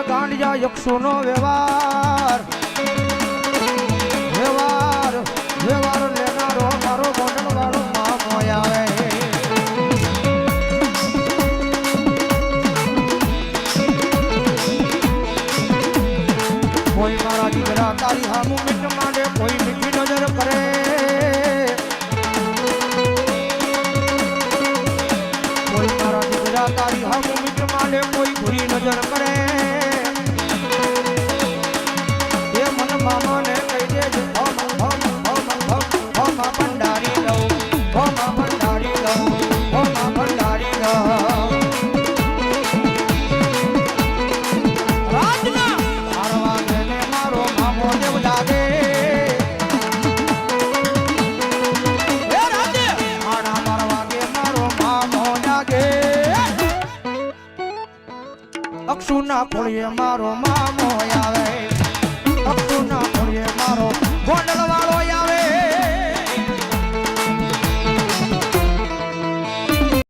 અક્ષુનો વ્યવહાર. વ્યવહાર વ્યવહાર લેનારો મારો મોઢણ વાળો મામો આવે. કોઈ મારા દીકરા તારી હામું મિટ માંડે, કોઈ મીઠી નજર કરે. કોઈ મારા દીકરા તારી હામું મિટ માંડે, કોઈ બુરી નજર કરે. અક્ષુના ખોળીએ મારો મામો